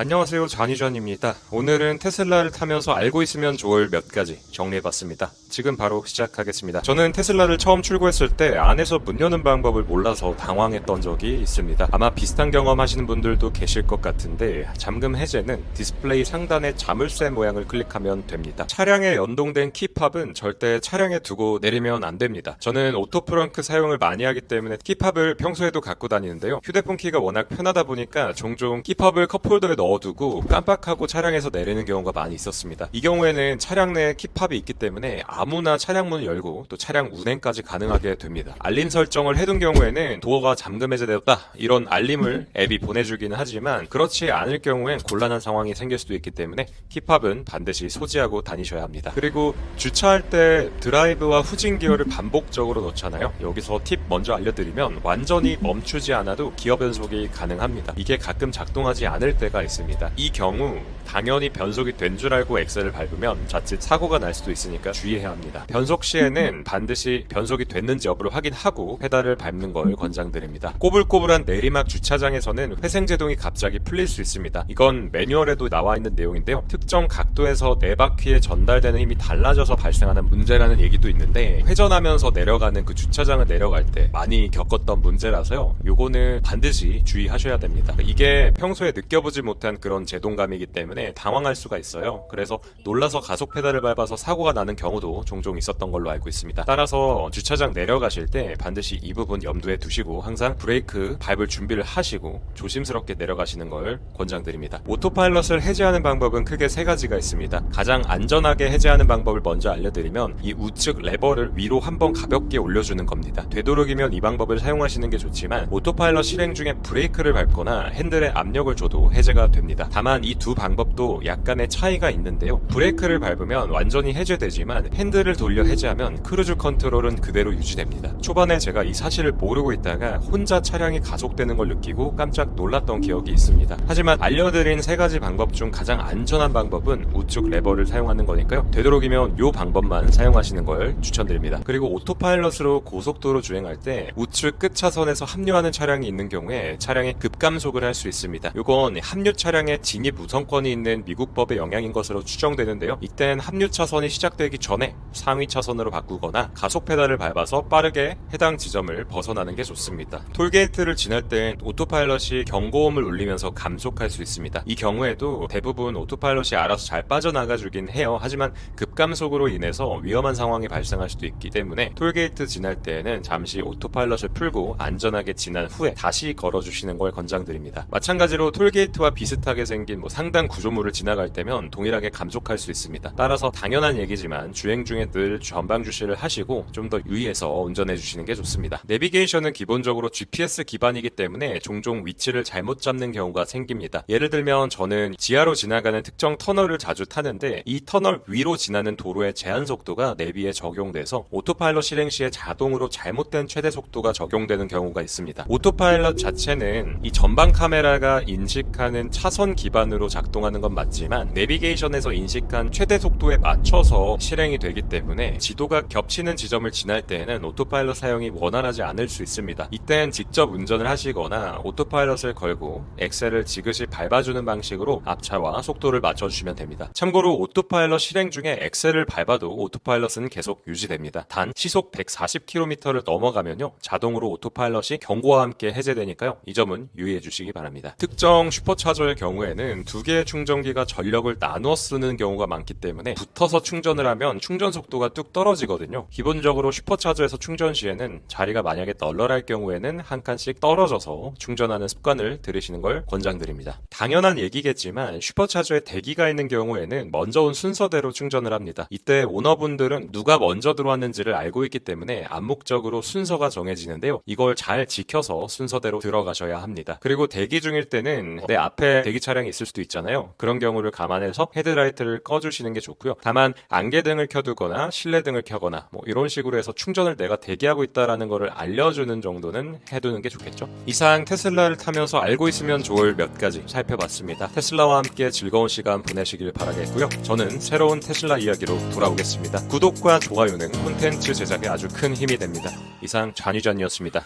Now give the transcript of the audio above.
안녕하세요. 잔이전입니다. 오늘은 테슬라를 타면서 알고 있으면 좋을 몇 가지 정리해봤습니다. 지금 바로 시작하겠습니다. 저는 테슬라를 처음 출고했을 때 안에서 문 여는 방법을 몰라서 당황했던 적이 있습니다. 아마 비슷한 경험 하시는 분들도 계실 것 같은데 잠금 해제는 디스플레이 상단의 자물쇠 모양을 클릭하면 됩니다. 차량에 연동된 키팝은 절대 차량에 두고 내리면 안 됩니다. 저는 오토프렁크 사용을 많이 하기 때문에 키팝을 평소에도 갖고 다니는데요. 휴대폰 키가 워낙 편하다 보니까 종종 키팝을 컵홀더에 넣어 두고 깜빡하고 차량에서 내리는 경우가 많이 있었습니다. 이 경우에는 차량 내에 키팝이 있기 때문에 아무나 차량 문을 열고 또 차량 운행까지 가능하게 됩니다. 알림 설정을 해둔 경우에는 도어가 잠금 해제되었다 이런 알림을 앱이 보내주기는 하지만 그렇지 않을 경우엔 곤란한 상황이 생길 수도 있기 때문에 키팝은 반드시 소지하고 다니셔야 합니다. 그리고 주차할 때 드라이브와 후진 기어를 반복적으로 넣잖아요. 여기서 팁 먼저 알려드리면 완전히 멈추지 않아도 기어 변속이 가능합니다. 이게 가끔 작동하지 않을 때가 있습니다. 이 경우 당연히 변속이 된 줄 알고 엑셀을 밟으면 자칫 사고가 날 수도 있으니까 주의해야 합니다. 변속 시에는 반드시 변속이 됐는지 여부를 확인하고 페달을 밟는 걸 권장드립니다. 꼬불꼬불한 내리막 주차장에서는 회생 제동이 갑자기 풀릴 수 있습니다. 이건 매뉴얼에도 나와 있는 내용인데요. 특정 각도에서 네 바퀴에 전달되는 힘이 달라져서 발생하는 문제라는 얘기도 있는데 회전하면서 내려가는 그 주차장을 내려갈 때 많이 겪었던 문제라서요. 요거는 반드시 주의하셔야 됩니다. 이게 평소에 느껴보지 못한 그런 제동감이기 때문에 당황할 수가 있어요. 그래서 놀라서 가속 페달을 밟아서 사고가 나는 경우도 종종 있었던 걸로 알고 있습니다. 따라서 주차장 내려가실 때 반드시 이 부분 염두에 두시고 항상 브레이크 밟을 준비를 하시고 조심스럽게 내려가시는 걸 권장드립니다. 오토파일럿을 해제하는 방법은 크게 세 가지가 있습니다. 가장 안전하게 해제하는 방법을 먼저 알려드리면 이 우측 레버를 위로 한번 가볍게 올려주는 겁니다. 되도록이면 이 방법을 사용하시는 게 좋지만 오토파일럿 실행 중에 브레이크를 밟거나 핸들에 압력을 줘도 해제가 됩니다. 다만 이 두 방법도 약간의 차이가 있는데요. 브레이크를 밟으면 완전히 해제되지만 핸들을 돌려 해제하면 크루즈 컨트롤은 그대로 유지됩니다. 초반에 제가 이 사실을 모르고 있다가 혼자 차량이 가속되는 걸 느끼고 깜짝 놀랐던 기억이 있습니다. 하지만 알려드린 세 가지 방법 중 가장 안전한 방법은 우측 레버를 사용하는 거니까요. 되도록이면 이 방법만 사용하시는 걸 추천드립니다. 그리고 오토파일럿으로 고속도로 주행할 때 우측 끝 차선에서 합류하는 차량이 있는 경우에 차량이 급감속을 할 수 있습니다. 이건 합류 차량의 진입 우선권이 있는 미국 법의 영향인 것으로 추정되는데요. 이땐 합류 차선이 시작되기 전에 상위 차선으로 바꾸거나 가속 페달을 밟아서 빠르게 해당 지점을 벗어나는 게 좋습니다. 톨게이트를 지날 땐 오토파일럿이 경고음을 울리면서 감속할 수 있습니다. 이 경우에도 대부분 오토파일럿이 알아서 잘 빠져나가 주긴 해요. 하지만 급감속으로 인해서 위험한 상황이 발생할 수도 있기 때문에 톨게이트 지날 때에는 잠시 오토파일럿을 풀고 안전하게 지난 후에 다시 걸어주시는 걸 권장드립니다. 마찬가지로 톨게이트와 비슷 하게 생긴 뭐 상단 구조물을 지나갈 때면 동일하게 감속할 수 있습니다. 따라서 당연한 얘기지만 주행 중에 늘 전방 주시를 하시고 좀 더 유의해서 운전해 주시는 게 좋습니다. 내비게이션은 기본적으로 GPS 기반이기 때문에 종종 위치를 잘못 잡는 경우가 생깁니다. 예를 들면 저는 지하로 지나가는 특정 터널을 자주 타는데 이 터널 위로 지나는 도로의 제한 속도가 내비에 적용돼서 오토파일럿 실행 시에 자동으로 잘못된 최대 속도가 적용되는 경우가 있습니다. 오토파일럿 자체는 이 전방 카메라가 인식하는 차선 기반으로 작동하는 건 맞지만 내비게이션에서 인식한 최대 속도에 맞춰서 실행이 되기 때문에 지도가 겹치는 지점을 지날 때에는 오토파일럿 사용이 원활하지 않을 수 있습니다. 이땐 직접 운전을 하시거나 오토파일럿을 걸고 엑셀을 지그시 밟아주는 방식으로 앞차와 속도를 맞춰주시면 됩니다. 참고로 오토파일럿 실행 중에 엑셀을 밟아도 오토파일럿은 계속 유지됩니다. 단 시속 140km를 넘어가면요 자동으로 오토파일럿이 경고와 함께 해제되니까요 이 점은 유의해 주시기 바랍니다. 특정 슈퍼차저 의 경우에는 두 개의 충전기가 전력을 나누어 쓰는 경우가 많기 때문에 붙어서 충전을 하면 충전 속도가 뚝 떨어지거든요. 기본적으로 슈퍼차저에서 충전 시에는 자리가 만약에 널널할 경우에는 한 칸씩 떨어져서 충전하는 습관을 들이시는 걸 권장드립니다. 당연한 얘기겠지만 슈퍼차저에 대기가 있는 경우에는 먼저 온 순서대로 충전을 합니다. 이때 오너분들은 누가 먼저 들어왔는지를 알고 있기 때문에 암묵적으로 순서가 정해지는데요. 이걸 잘 지켜서 순서대로 들어가셔야 합니다. 그리고 대기 중일 때는 내 앞에 대기 차량이 있을 수도 있잖아요. 그런 경우를 감안해서 헤드라이트를 꺼주시는 게 좋고요. 다만 안개등을 켜두거나 실내등을 켜거나 뭐 이런 식으로 해서 충전을 내가 대기하고 있다라는 거를 알려주는 정도는 해두는 게 좋겠죠. 이상 테슬라를 타면서 알고 있으면 좋을 몇 가지 살펴봤습니다. 테슬라와 함께 즐거운 시간 보내시길 바라겠고요. 저는 새로운 테슬라 이야기로 돌아오겠습니다. 구독과 좋아요는 콘텐츠 제작에 아주 큰 힘이 됩니다. 이상 잔유전이었습니다.